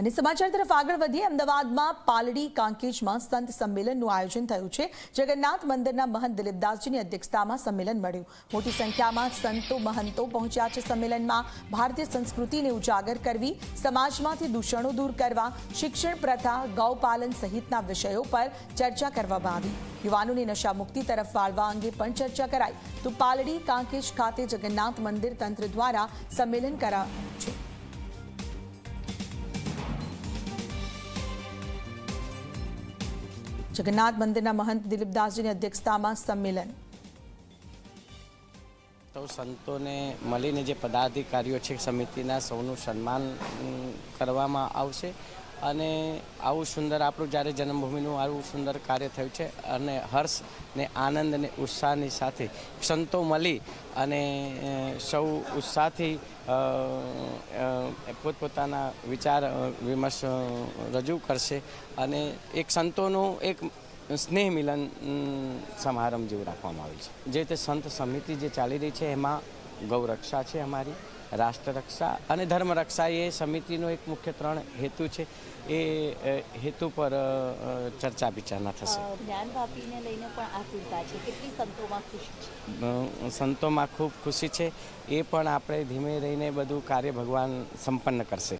અને સમાચાર તરફ આગળ વધીએ, અમદાવાદમાં પાલડી કાંકેજમાં સંત સંમેલનનું આયોજન થયું છે, જગન્નાથ મંદિરના મહંત દિલીપદાસજીની અધ્યક્ષતામાં સંમેલન મળ્યું. મોટી સંખ્યામાં સંતો મહંતો પહોંચ્યા છે સંમેલનમાં. ભારતીય સંસ્કૃતિને ઉજાગર કરવી, સમાજમાંથી દૂષણો દૂર કરવા, શિક્ષણ પ્રથા ગૌપાલન સહિતના વિષયો પર ચર્ચા કરવામાં આવી. યુવાનોને નશા મુક્તિ તરફ વાળવા અંગે પણ ચર્ચા કરાઈ. તો પાલડી કાંકેજ ખાતે જગન્નાથ મંદિર તંત્ર દ્વારા સંમેલન કરાયું છે. જગન્નાથ મંદિરના મહંત દિલીપદાસજીની અધ્યક્ષતામાં સંમેલન. સૌ સંતોને મળીને જે પદાધિકારીઓ છે, સમિતિના સૌનું સન્માન કરવામાં આવશે. અને આવું સુંદર આપણું જ્યારે જન્મભૂમિનું આવું સુંદર કાર્ય થયું છે અને હર્ષ ને આનંદ અને ઉત્સાહની સાથે સંતો મળી અને સૌ ઉત્સાહથી પોતપોતાના વિચાર વિમર્શ રજૂ કરશે અને એક સંતોનું એક સ્નેહ મિલન સમારંભ જેવું રાખવામાં આવ્યું છે. જે તે સંત સમિતિ જે ચાલી રહી છે, એમાં ગૌરક્ષા છે અમારી. રાષ્ટ્રરક્ષા અને ધર્મરક્ષા એ સમિતિનો એક મુખ્ય ત્રણ હેતુ છે. એ હેતુ પર ચર્ચા વિચારણા થશે. અ, લઈને પણ આતુરતા છે. કેટલી સંતોમાં ખુશી છે? સંતોમાં ખૂબ ખુશી છે. એ પણ આપણે ધીમે રહીને બધું કાર્ય ભગવાન સંપન્ન કરશે.